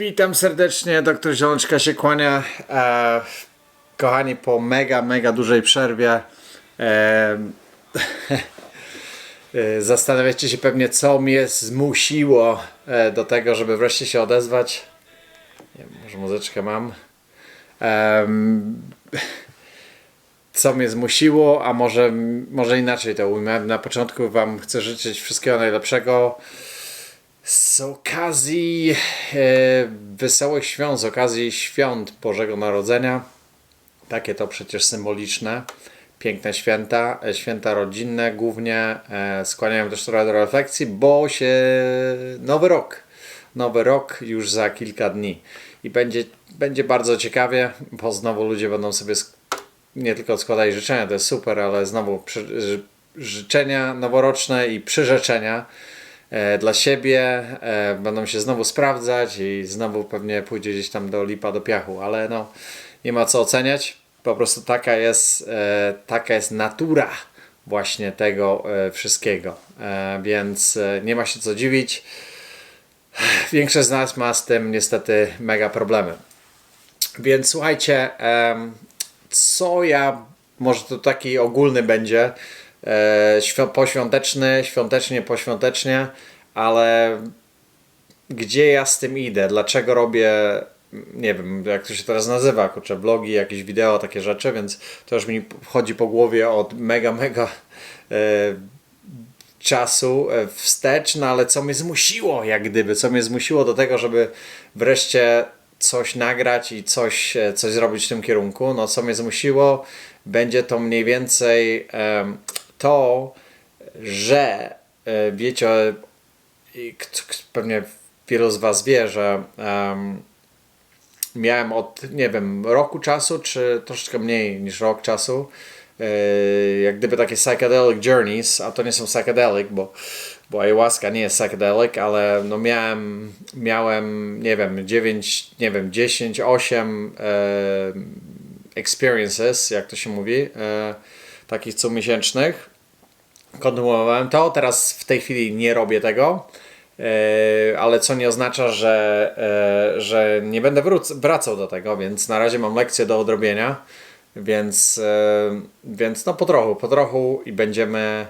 Witam serdecznie, doktor Zielonczka się kłania. E, kochani, po mega, mega dużej przerwie e, e, zastanawiacie się pewnie, co mnie zmusiło e, do tego, żeby wreszcie się odezwać. Nie wiem, może muzyczkę mam. Em, co mnie zmusiło, a może, może inaczej to ujmę. Na początku Wam chcę życzyć wszystkiego najlepszego. Z okazji e, wesołych świąt, z okazji świąt Bożego Narodzenia, takie to przecież symboliczne, piękne święta, e, święta rodzinne głównie, e, skłaniają też trochę do refleksji, bo się nowy rok, nowy rok już za kilka dni. I będzie, będzie bardzo ciekawie, bo znowu ludzie będą sobie nie tylko składali życzenia, to jest super, ale znowu przy, ży, życzenia noworoczne i przyrzeczenia dla siebie e, będą się znowu sprawdzać i znowu pewnie pójdzie gdzieś tam do lipa do piachu, ale no nie ma co oceniać. Po prostu taka jest, e, taka jest natura właśnie tego e, wszystkiego. E, więc e, nie ma się co dziwić. Większość z nas ma z tym niestety mega problemy. Więc słuchajcie, co ja, może to taki ogólny będzie, e, świ- poświąteczny, świątecznie, poświątecznie, ale gdzie ja z tym idę, dlaczego robię, nie wiem, jak to się teraz nazywa, kurczę, vlogi, jakieś wideo, takie rzeczy, więc to już mi wchodzi po głowie od mega, mega e, czasu e, wstecz, no ale co mnie zmusiło, jak gdyby, co mnie zmusiło do tego, żeby wreszcie coś nagrać i coś, e, coś zrobić w tym kierunku, no co mnie zmusiło, będzie to mniej więcej em, to, że e, wiecie, k- pewnie wielu z Was wie, że em, miałem od, nie wiem, roku czasu, czy troszeczkę mniej niż rok czasu, e, jak gdyby takie psychedelic journeys, a to nie są psychedelic, bo, bo ayahuasca nie jest psychedelic, ale no miałem, miałem, nie wiem, 9, nie wiem, 10, 8 e, experiences, jak to się mówi, e, takich comiesięcznych kontynuowałem to. Teraz w tej chwili nie robię tego, e, ale co nie oznacza, że, e, że nie będę wracał do tego, więc na razie mam lekcję do odrobienia, więc, e, więc no po trochu, po trochu i będziemy,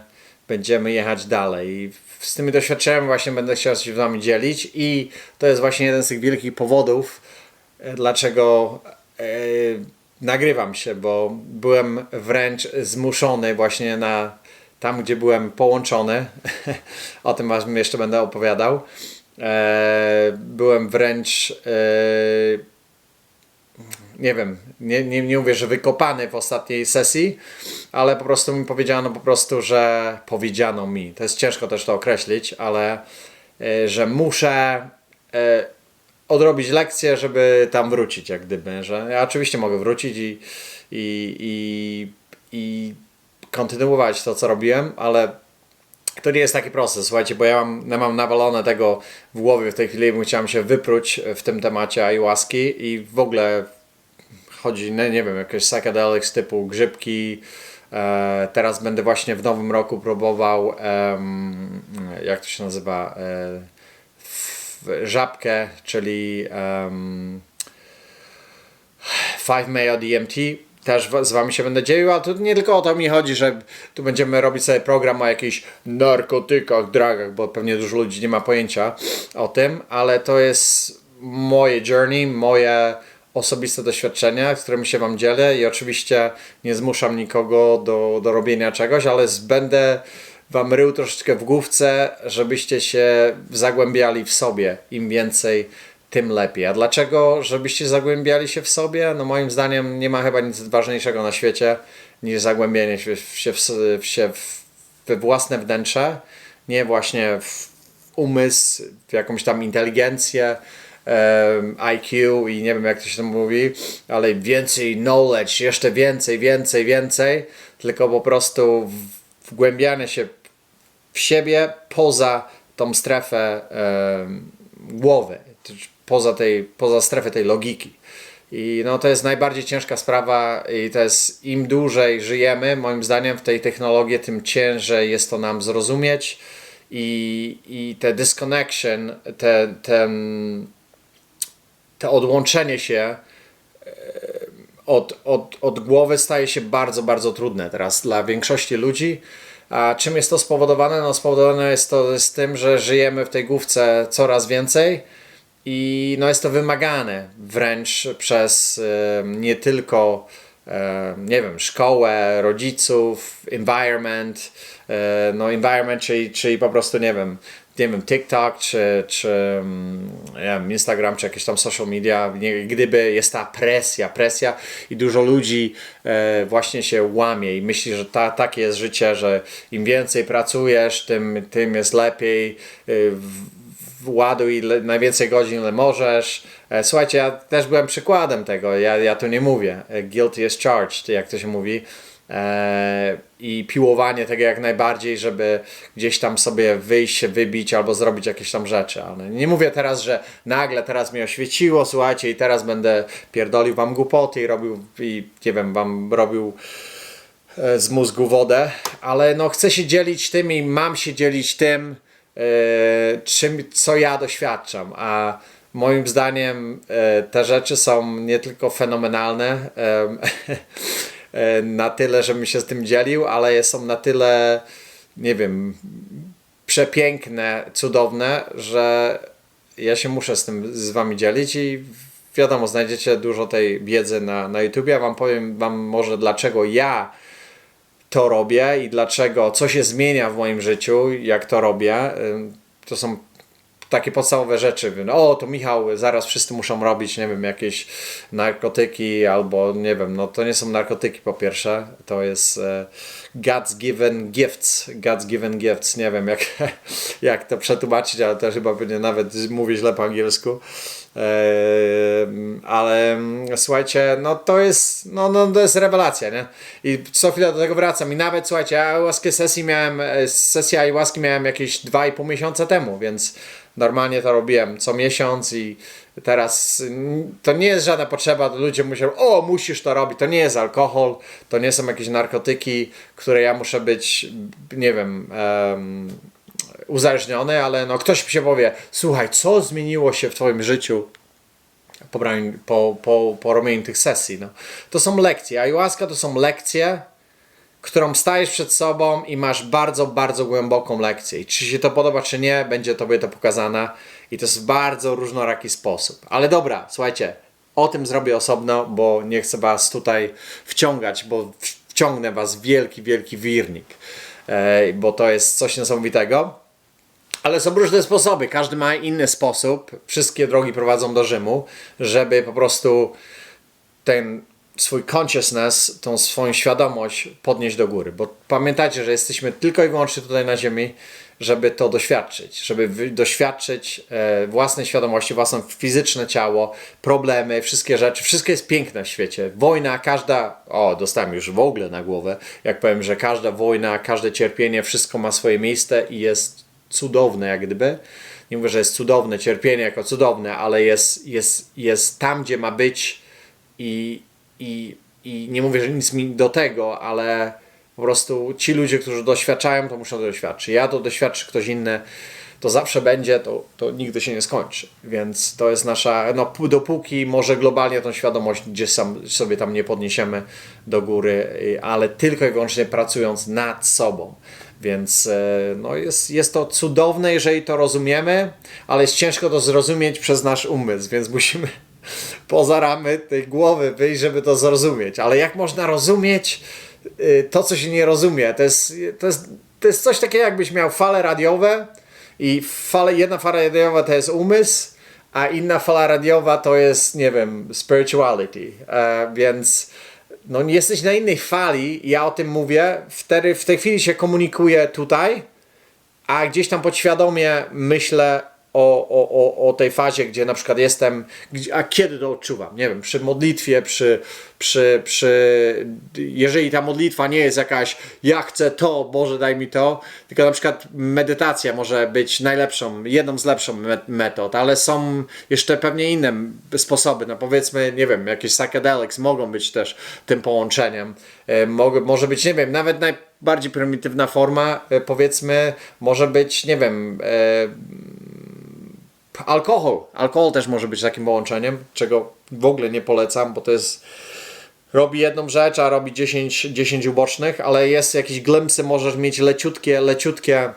będziemy jechać dalej. Z tymi doświadczeniami właśnie będę chciał się z Wami dzielić i to jest właśnie jeden z tych wielkich powodów, dlaczego nagrywam się, bo byłem wręcz zmuszony właśnie na tam, gdzie byłem połączony. o tym Wam jeszcze będę opowiadał. E, byłem wręcz e, nie wiem, nie, nie, nie mówię, że wykopany w ostatniej sesji, ale po prostu mi powiedziano po prostu, że powiedziano mi, to jest ciężko też to określić, ale e, że muszę odrobić lekcję, żeby tam wrócić, jak gdyby, że ja oczywiście mogę wrócić i, i, i, i kontynuować to, co robiłem, ale to nie jest taki proces, słuchajcie, bo ja mam, ja mam nawalone tego w głowie w tej chwili, bo chciałem się wypróć w tym temacie ayahuaski i w ogóle chodzi, nie, nie wiem, jakieś psychedelics typu grzybki. E, teraz będę właśnie w nowym roku próbował, jak to się nazywa, e, żabkę, czyli um, 5 Mayo DMT. Też z Wami się będę dzielił, a tu nie tylko o to mi chodzi, że tu będziemy robić sobie program o jakichś narkotykach, dragach, bo pewnie dużo ludzi nie ma pojęcia o tym, ale to jest moje journey, moje osobiste doświadczenia, z którymi się Wam dzielę i oczywiście nie zmuszam nikogo do, do robienia czegoś, ale będę Wam rył troszeczkę w główce, żebyście się zagłębiali w sobie. Im więcej, tym lepiej. A dlaczego, żebyście zagłębiali się w sobie? No moim zdaniem nie ma chyba nic ważniejszego na świecie niż zagłębienie się w, w, się w, we własne wnętrze, nie właśnie w umysł, w jakąś tam inteligencję, IQ i nie wiem jak to się tam mówi, ale więcej knowledge, jeszcze więcej, więcej, więcej, tylko po prostu wgłębianie się w siebie poza tą strefę głowy, poza, tej, poza strefę tej logiki. I no to jest najbardziej ciężka sprawa i to jest im dłużej żyjemy, moim zdaniem w tej technologii, tym ciężej jest to nam zrozumieć i, i te disconnection, te, ten to odłączenie się e, od, od, od głowy staje się bardzo, bardzo trudne teraz dla większości ludzi. A czym jest to spowodowane? No spowodowane jest to z tym, że żyjemy w tej główce coraz więcej i no jest to wymagane wręcz przez e, nie tylko e, nie wiem, szkołę, rodziców, environment, e, no environment, czyli, czyli po prostu nie wiem, nie wiem, TikTok, czy, czy wiem, Instagram, czy jakieś tam social media, gdyby jest ta presja, presja i dużo ludzi e, właśnie się łamie i myśli, że ta, takie jest życie, że im więcej pracujesz, tym, tym jest lepiej, właduj ile, najwięcej godzin, ile możesz. E, Słuchajcie, ja też byłem przykładem tego, ja, ja tu nie mówię. E, Guilty is charged, jak to się mówi. E, I piłowanie tego jak najbardziej, żeby gdzieś tam sobie wyjść, się wybić albo zrobić jakieś tam rzeczy. Ale nie mówię teraz, że nagle teraz mnie oświeciło, słuchajcie, i teraz będę pierdolił wam głupoty i robił, i nie wiem, wam robił z mózgu wodę, ale no chcę się dzielić tym i mam się dzielić tym, czym, co ja doświadczam, a moim zdaniem e, te rzeczy są nie tylko fenomenalne e, na tyle, żebym się z tym dzielił, ale są na tyle, nie wiem, przepiękne, cudowne, że ja się muszę z tym z wami dzielić i wiadomo, znajdziecie dużo tej wiedzy na, na YouTube. Ja wam powiem wam może dlaczego ja to robię i dlaczego, co się zmienia w moim życiu, jak to robię. To są takie podstawowe rzeczy. O, to Michał, zaraz wszyscy muszą robić, nie wiem, jakieś narkotyki albo nie wiem, no to nie są narkotyki po pierwsze, to jest e, God's given gifts, God's given gifts, nie wiem jak, jak to przetłumaczyć, ale też chyba pewnie nawet mówię źle po angielsku. Ale słuchajcie, no to jest, no, no to jest rewelacja, nie? I co chwilę do tego wracam i nawet słuchajcie, ja ayahuaskę sesji miałem, e, sesję ayahuaski miałem jakieś 2,5 miesiąca temu, więc normalnie to robiłem co miesiąc i teraz to nie jest żadna potrzeba, ludzie muszą, o musisz to robić, to nie jest alkohol, to nie są jakieś narkotyki, które ja muszę być, nie wiem, em, uzależniony, ale no ktoś mi się powie, słuchaj, co zmieniło się w twoim życiu po, po, po, po robieniu tych sesji? No. To są lekcje. Ayahuasca to są lekcje, którą stajesz przed sobą i masz bardzo, bardzo głęboką lekcję. I czy się to podoba, czy nie, będzie tobie to pokazane. I to jest w bardzo różnoraki sposób. Ale dobra, słuchajcie, o tym zrobię osobno, bo nie chcę was tutaj wciągać, bo wciągnę was w wielki, wielki wirnik. E, bo to jest coś niesamowitego. Ale są różne sposoby, każdy ma inny sposób. Wszystkie drogi prowadzą do Rzymu, żeby po prostu ten swój consciousness, tą swoją świadomość podnieść do góry. Bo pamiętajcie, że jesteśmy tylko i wyłącznie tutaj na Ziemi, żeby to doświadczyć, żeby doświadczyć e, własnej świadomości, własne fizyczne ciało, problemy, wszystkie rzeczy. Wszystko jest piękne w świecie. Wojna, każda. O, dostałem już w ogóle na głowę, jak powiem, że każda wojna, każde cierpienie, wszystko ma swoje miejsce i jest cudowne, jak gdyby. Nie mówię, że jest cudowne, cierpienie jako cudowne, ale jest, jest, jest tam, gdzie ma być i, i, i nie mówię, że nic mi do tego, ale po prostu ci ludzie, którzy doświadczają, to muszą to doświadczyć. Ja to doświadczy ktoś inny, to zawsze będzie, to, to nigdy się nie skończy. Więc to jest nasza, no dopóki może globalnie tą świadomość gdzieś sam, sobie tam nie podniesiemy do góry, y, ale tylko i wyłącznie pracując nad sobą. Więc e, no jest, jest to cudowne, jeżeli to rozumiemy, ale jest ciężko to zrozumieć przez nasz umysł, więc musimy poza ramy tej głowy wyjść, żeby to zrozumieć. Ale jak można rozumieć y, to, co się nie rozumie? To jest, to jest, to jest coś takiego, jakbyś miał fale radiowe i fale, jedna fala radiowa to jest umysł, a inna fala radiowa to jest, nie wiem, spirituality. E, więc no jesteś na innej fali, ja o tym mówię, wtedy w tej chwili się komunikuję tutaj, a gdzieś tam podświadomie myślę o, o, o, tej fazie, gdzie na przykład jestem, a kiedy to odczuwam? Nie wiem, przy modlitwie, przy, przy, przy, jeżeli ta modlitwa nie jest jakaś, ja chcę to, Boże daj mi to, tylko na przykład medytacja może być najlepszą, jedną z lepszych met- metod, ale są jeszcze pewnie inne sposoby, no powiedzmy, nie wiem, jakieś psychedelics mogą być też tym połączeniem, E, może być, nie wiem, nawet najbardziej prymitywna forma, e, powiedzmy, może być, nie wiem, e, alkohol. Alkohol też może być takim połączeniem, czego w ogóle nie polecam, bo to jest robi jedną rzecz, a robi 10, 10 ubocznych, ale jest jakieś glimpsy, możesz mieć leciutkie, leciutkie,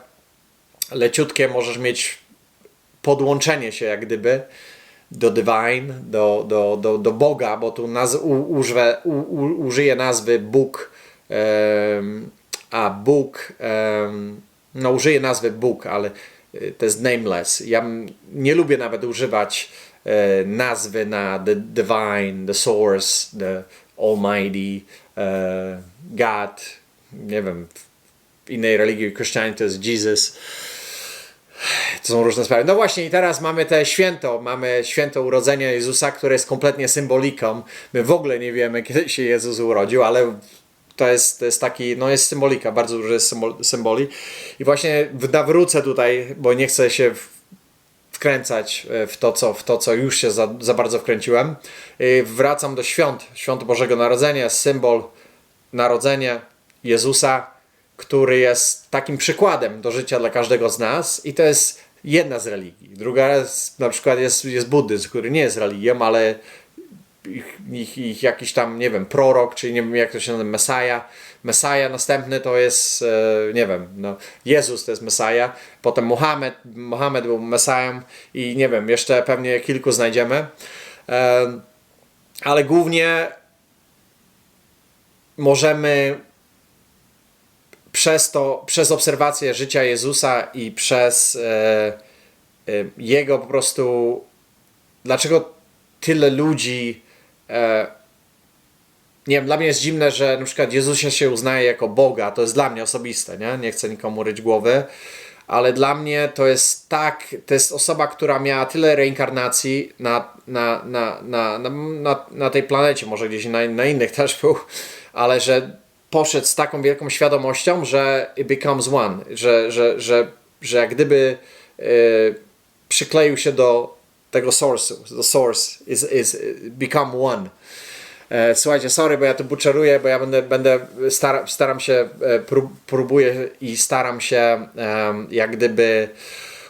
leciutkie możesz mieć podłączenie się jak gdyby do divine, do, do, do, do Boga, bo tu naz, u, użwę, u, u, użyję nazwy Bóg, em, a Bóg, em, no użyję nazwy Bóg, ale to jest nameless. Ja nie lubię nawet używać e, nazwy na the divine, the source, the almighty, e, God, nie wiem, w innej religii chrześcijanin to jest Jesus. To są różne sprawy. No właśnie, i teraz mamy te święto, mamy święto urodzenia Jezusa, które jest kompletnie symboliką. My w ogóle nie wiemy, kiedy się Jezus urodził, ale to jest, to jest taki, no jest symbolika, bardzo dużo jest symbol, symboli. I właśnie nawrócę tutaj, bo nie chcę się wkręcać e, w to, co, w to, co już się za, za bardzo wkręciłem. Y, Wracam do świąt, świąt Bożego Narodzenia, symbol narodzenia Jezusa, który jest takim przykładem do życia dla każdego z nas i to jest jedna z religii. Druga jest, na przykład jest, jest buddyzm, który nie jest religią, ale ich, ich, ich jakiś tam, nie wiem, prorok, czy nie wiem jak to się nazywa, Mesaja. Mesaja następny to jest, e, nie wiem, no, Jezus to jest Mesaja, potem Mohamed, Mohamed był Mesają i nie wiem, jeszcze pewnie kilku znajdziemy. E, ale głównie możemy przez to, przez obserwację życia Jezusa i przez e, Jego po prostu, dlaczego tyle ludzi, e, nie wiem, dla mnie jest dziwne, że na przykład Jezusa się uznaje jako Boga, to jest dla mnie osobiste, nie? Nie chcę nikomu ryć głowy, ale dla mnie to jest tak, to jest osoba, która miała tyle reinkarnacji na, na, na, na, na, na, tej planecie, może gdzieś na, na innych też był, ale że poszedł z taką wielką świadomością, że it becomes one, że, że, że, że jak gdyby e, przykleił się do tego source'u, the source is, is become one. E, Słuchajcie, sorry, bo ja to butcheruję, bo ja będę, będę stara, staram się, e, prób, próbuję i staram się jak gdyby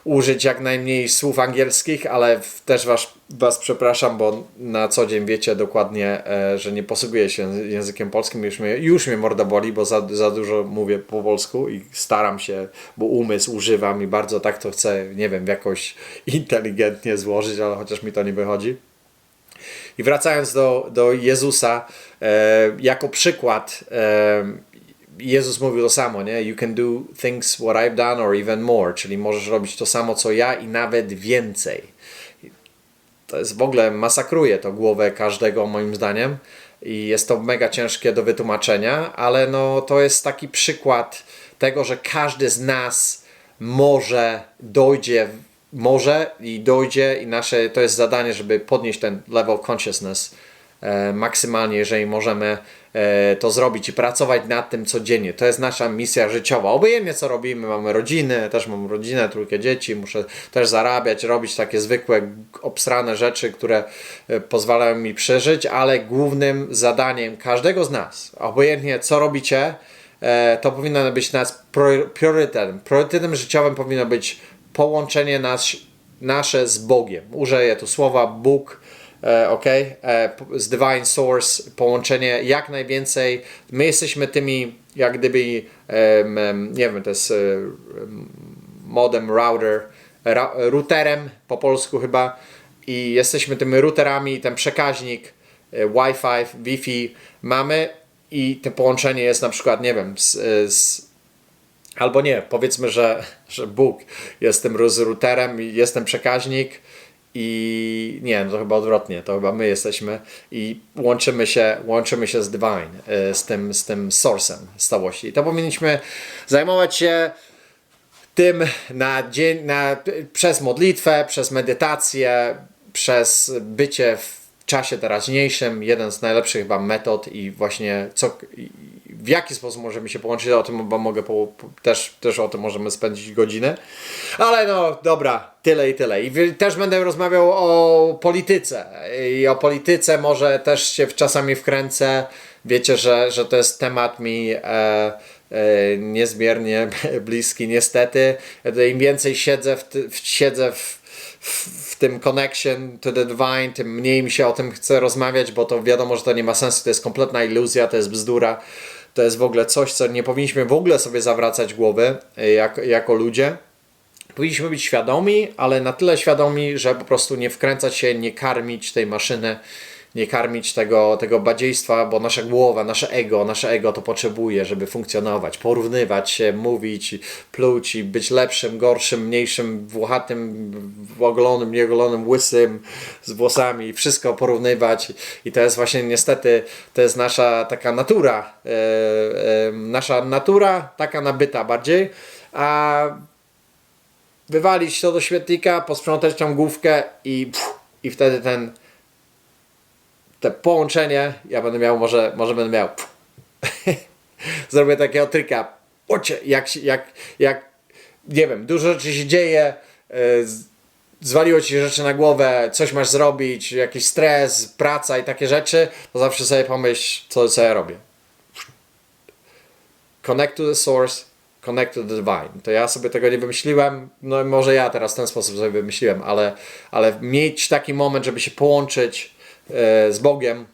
użyć jak najmniej słów angielskich, ale też was, was przepraszam, bo na co dzień wiecie dokładnie, e, że nie posługuję się językiem polskim. Już mnie, już mnie morda boli, bo za, za dużo mówię po polsku i staram się, bo umysł używam i bardzo tak to chcę, nie wiem, jakoś inteligentnie złożyć, ale chociaż mi to nie wychodzi. I wracając do, do Jezusa, e, jako przykład, e, Jezus mówił to samo, nie? You can do things what I've done or even more, czyli możesz robić to samo co ja i nawet więcej. To jest w ogóle masakruje to głowę każdego moim zdaniem i jest to mega ciężkie do wytłumaczenia, ale no to jest taki przykład tego, że każdy z nas może dojdzie może i dojdzie i nasze to jest zadanie, żeby podnieść ten level consciousness e, maksymalnie, jeżeli możemy to zrobić i pracować nad tym codziennie. To jest nasza misja życiowa. Obojętnie co robimy, mamy rodziny, też mam rodzinę, trójkę dzieci, muszę też zarabiać, robić takie zwykłe, obsrane rzeczy, które e, pozwalają mi przeżyć, ale głównym zadaniem każdego z nas, obojętnie co robicie, e, to powinno być nas priorytetem. Priorytetem życiowym powinno być połączenie nas, nasze z Bogiem. Użyję tu słowa Bóg, e, ok, e, z Divine Source, połączenie jak najwięcej. My jesteśmy tymi, jak gdyby, em, nie wiem, to jest e, em, modem router, routerem po polsku chyba i jesteśmy tymi routerami, ten przekaźnik e, Wi-Fi, Wi-Fi mamy i to połączenie jest na przykład, nie wiem, z, z Albo nie, powiedzmy, że, że Bóg jest tym routerem, jest ten przekaźnik i nie, no to chyba odwrotnie, to chyba my jesteśmy i łączymy się, łączymy się z Divine, y, z tym, z tym source'em stałości. I to powinniśmy zajmować się tym na dzień, na, przez modlitwę, przez medytację, przez bycie w czasie teraźniejszym, jeden z najlepszych chyba metod i właśnie co, w jaki sposób możemy się połączyć, o tym mogę po, też, też o tym możemy spędzić godzinę. Ale no dobra, tyle i tyle. I też będę rozmawiał o polityce. I o polityce może też się czasami wkręcę. Wiecie, że, że to jest temat mi e, e, niezmiernie bliski niestety. Im więcej siedzę w, w, siedzę w, w, w tym connection to the divine, tym mniej mi się o tym chce rozmawiać, bo to wiadomo, że to nie ma sensu, to jest kompletna iluzja, to jest bzdura, to jest w ogóle coś, co nie powinniśmy w ogóle sobie zawracać głowy e, jak, jako ludzie. Powinniśmy być świadomi, ale na tyle świadomi, że po prostu nie wkręcać się, nie karmić tej maszyny, nie karmić tego, tego badziejstwa, bo nasza głowa, nasze ego, nasze ego to potrzebuje, żeby funkcjonować, porównywać się, mówić, pluć i być lepszym, gorszym, mniejszym, włochatym, ogolonym, nieogolonym, łysym, z włosami, wszystko porównywać. I to jest właśnie niestety, to jest nasza taka natura, e, e, nasza natura taka nabyta bardziej, a wywalić to do świetnika, posprzątać tą główkę i, pff, i wtedy ten te połączenie, ja będę miał, może, może będę miał zrobię takiego tryka, ocie, jak, jak, jak, nie wiem, dużo rzeczy się dzieje, z- zwaliło ci rzeczy na głowę, coś masz zrobić, jakiś stres, praca i takie rzeczy, to zawsze sobie pomyśl, co, co ja robię. Connect to the source, connect to the divine. To ja sobie tego nie wymyśliłem, no może ja teraz w ten sposób sobie wymyśliłem, ale, ale mieć taki moment, żeby się połączyć z Bogiem,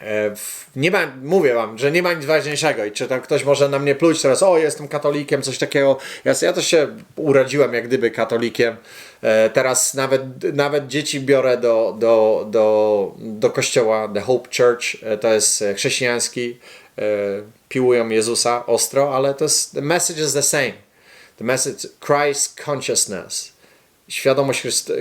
e, nie ma, mówię wam, że nie ma nic ważniejszego i czy tam ktoś może na mnie pluć teraz, o jestem katolikiem, coś takiego. Ja, ja też się urodziłem jak gdyby katolikiem. E, teraz nawet, nawet dzieci biorę do, do, do, do kościoła, The Hope Church, e, to jest e, chrześcijański, e, piłują Jezusa ostro, ale to jest, the message is the same. The message, Christ consciousness świadomość Chryst-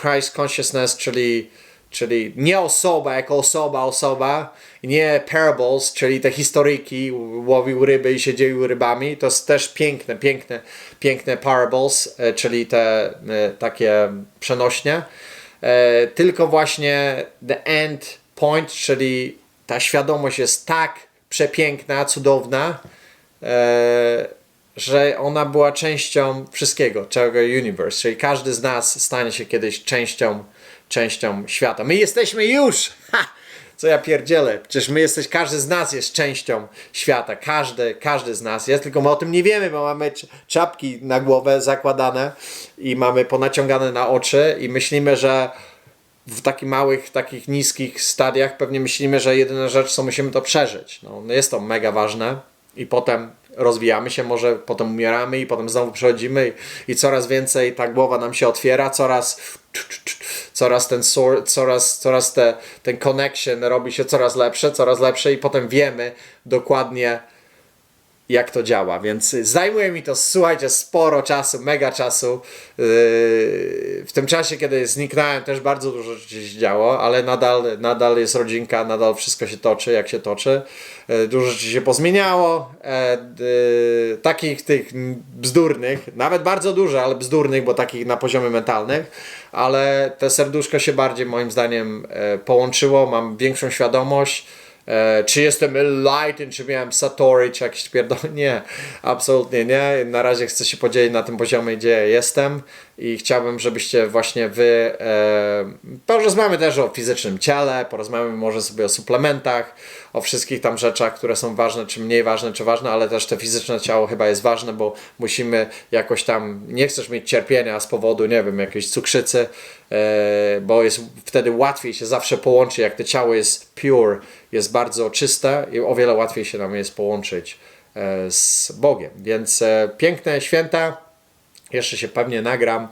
Christ consciousness, czyli, czyli nie osoba jako osoba, osoba, nie parables, czyli te historyjki, łowił ryby i się dzielił rybami, to jest też piękne, piękne, piękne parables, e, czyli te e, takie przenośnie, E, tylko właśnie the end point, czyli ta świadomość jest tak przepiękna, cudowna, że ona była częścią wszystkiego, całego universe, czyli każdy z nas stanie się kiedyś częścią, częścią świata. My jesteśmy już! Ha! Co ja pierdzielę? Przecież my jesteś, każdy z nas jest częścią świata. Każdy, każdy z nas jest, tylko my o tym nie wiemy, bo mamy cz- czapki na głowę zakładane i mamy ponaciągane na oczy i myślimy, że w takich małych, takich niskich stadiach pewnie myślimy, że jedyna rzecz, co musimy to przeżyć. No, no jest to mega ważne i potem rozwijamy się, może potem umieramy i potem znowu przechodzimy i, i coraz więcej ta głowa nam się otwiera, coraz coraz ten coraz, coraz te, ten connection robi się coraz lepsze, coraz lepsze i potem wiemy dokładnie jak to działa, więc zajmuje mi to, słuchajcie, sporo czasu, mega czasu. Yy, W tym czasie, kiedy zniknąłem, też bardzo dużo rzeczy się działo, ale nadal, nadal jest rodzinka, nadal wszystko się toczy, jak się toczy. Yy, Dużo rzeczy się pozmieniało, e, takich tych bzdurnych, nawet bardzo dużo, ale bzdurnych, bo takich na poziomie mentalnych, ale te serduszko się bardziej moim zdaniem e, połączyło, mam większą świadomość, E, czy jestem enlightened, czy miałem Satori, czy jakieś pierdol... Nie, absolutnie nie. Na razie chcę się podzielić na tym poziomie, gdzie jestem i chciałbym, żebyście właśnie wy e, porozmawiamy też o fizycznym ciele, porozmawiamy może sobie o suplementach, o wszystkich tam rzeczach, które są ważne, czy mniej ważne, czy ważne, ale też te fizyczne ciało chyba jest ważne, bo musimy jakoś tam, nie chcesz mieć cierpienia z powodu, nie wiem, jakiejś cukrzycy, e, bo jest wtedy łatwiej się zawsze połączy, jak to ciało jest pure, jest bardzo czyste i o wiele łatwiej się nam jest połączyć e, z Bogiem. Więc e, piękne święta, jeszcze się pewnie nagram. e,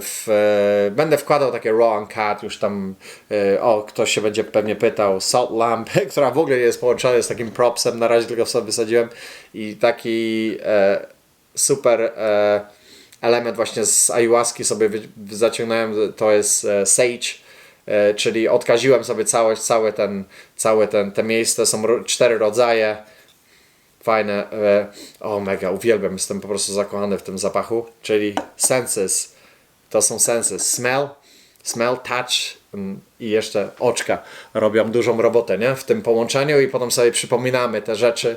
W, e, będę wkładał takie raw and cut, już tam, e, o, ktoś się będzie pewnie pytał, salt lamp, która w ogóle jest połączona z takim propsem, na razie tylko sobie wysadziłem i taki e, super e, element właśnie z ayahuaski sobie wy, zaciągnąłem, to jest sage, e, czyli odkaziłem sobie całość, cały ten, całe ten, te miejsce, są cztery rodzaje, fajne. E, o, mega, uwielbiam, jestem po prostu zakochany w tym zapachu. Czyli senses, to są senses. Smell, smell, touch mm, i jeszcze oczka robią dużą robotę, nie? W tym połączeniu i potem sobie przypominamy te rzeczy,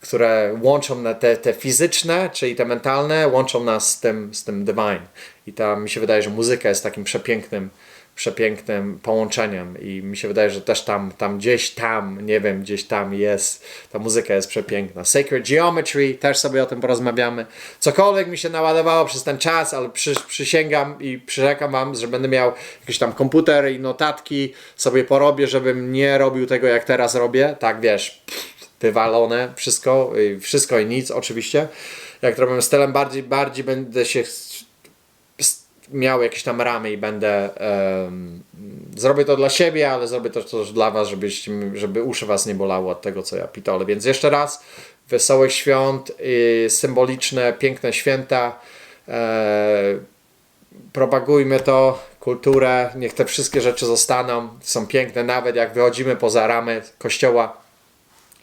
które łączą na te, te fizyczne, czyli te mentalne, łączą nas z tym, z tym divine. I tam mi się wydaje, że muzyka jest takim przepięknym, przepięknym połączeniem i mi się wydaje, że też tam, tam gdzieś tam, nie wiem, gdzieś tam jest, ta muzyka jest przepiękna. Sacred Geometry, też sobie o tym porozmawiamy. Cokolwiek mi się naładowało przez ten czas, ale przy, przysięgam i przyrzekam wam, że będę miał jakiś tam komputer i notatki, sobie porobię, żebym nie robił tego jak teraz robię, tak wiesz, wywalone, wszystko, y, wszystko i nic oczywiście. Jak to robię stylem bardziej, bardziej będę się miał jakieś tam ramy i będę em, zrobię to dla siebie, ale zrobię to też dla was, żebyście, żeby uszy was nie bolało od tego, co ja pitolę. Więc jeszcze raz, wesołych świąt, y, symboliczne, piękne święta. E, propagujmy to, kulturę, niech te wszystkie rzeczy zostaną, są piękne, nawet jak wychodzimy poza ramy kościoła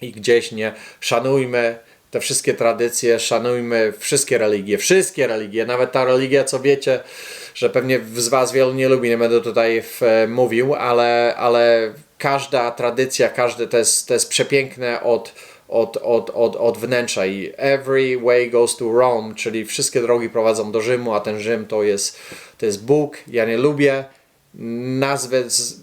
i gdzieś nie szanujmy te wszystkie tradycje, szanujmy wszystkie religie, wszystkie religie, nawet ta religia, co wiecie, że pewnie z Was wielu nie lubi, nie będę tutaj w, mówił, ale, ale każda tradycja, każdy to jest, to jest przepiękne od, od, od, od, od wnętrza i every way goes to Rome, czyli wszystkie drogi prowadzą do Rzymu, a ten Rzym to jest, to jest Bóg. Ja nie lubię nazwy, z,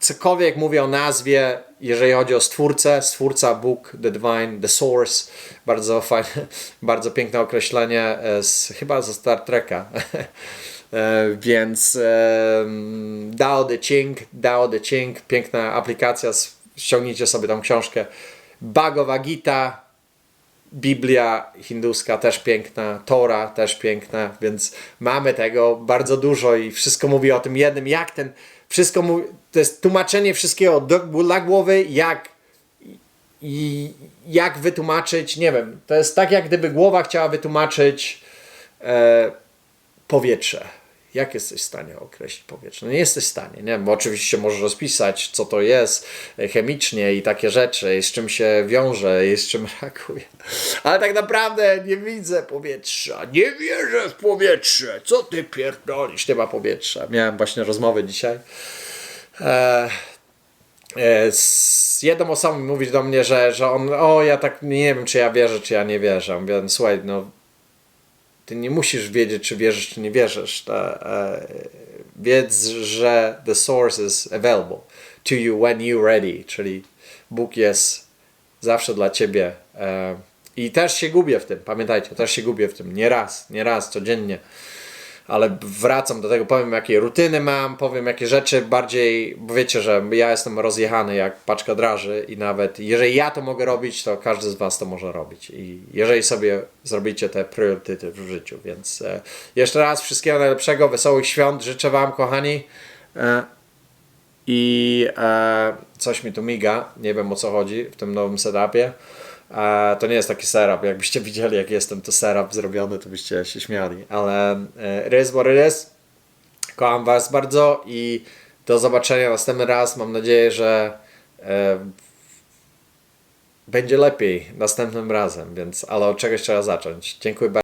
cokolwiek mówię o nazwie, jeżeli chodzi o stwórcę, stwórca, Bóg, the divine, the source, bardzo fajne, bardzo piękne określenie, e, z, chyba ze Star Treka. E, Więc Dao De Ching, Dao De Ching, piękna aplikacja, ściągnijcie sobie tą książkę. Bhagavad Gita, Biblia hinduska też piękna, Tora też piękna, więc mamy tego bardzo dużo i wszystko mówi o tym jednym, jak ten, wszystko to jest tłumaczenie wszystkiego dla głowy, jak i jak wytłumaczyć, nie wiem, to jest tak jak gdyby głowa chciała wytłumaczyć e, powietrze. Jak jesteś w stanie określić powietrze? No nie jesteś w stanie, nie? Bo oczywiście możesz rozpisać, co to jest e, chemicznie i takie rzeczy, i z czym się wiąże, i z czym brakuje. Ale tak naprawdę nie widzę powietrza. Nie wierzę w powietrze. Co ty pierdolisz? Nie ma powietrza. Miałem właśnie rozmowę dzisiaj. E, e, z jedną osobą mówi do mnie, że, że on, o ja tak nie wiem, czy ja wierzę, czy ja nie wierzę. No, słuchaj, no ty nie musisz wiedzieć, czy wierzysz, czy nie wierzysz. E, wiedz, że the source is available to you when you're ready, czyli Bóg jest zawsze dla ciebie. E, I też się gubię w tym, pamiętajcie, też się gubię w tym. Nie raz, nie raz, codziennie. Ale wracam do tego, powiem jakie rutyny mam, powiem jakie rzeczy bardziej, bo wiecie, że ja jestem rozjechany jak paczka draży i nawet jeżeli ja to mogę robić, to każdy z Was to może robić. I jeżeli sobie zrobicie te priorytety w życiu, więc e, jeszcze raz wszystkiego najlepszego, wesołych świąt życzę Wam, kochani. E, I e, coś mi tu miga, nie wiem o co chodzi w tym nowym setupie. To nie jest taki setup, jakbyście widzieli jak jestem to setup zrobiony, to byście się śmiali, ale e, what it is. Kocham Was bardzo i do zobaczenia następny raz. Mam nadzieję, że e, będzie lepiej następnym razem, więc ale od czegoś trzeba zacząć. Dziękuję bardzo.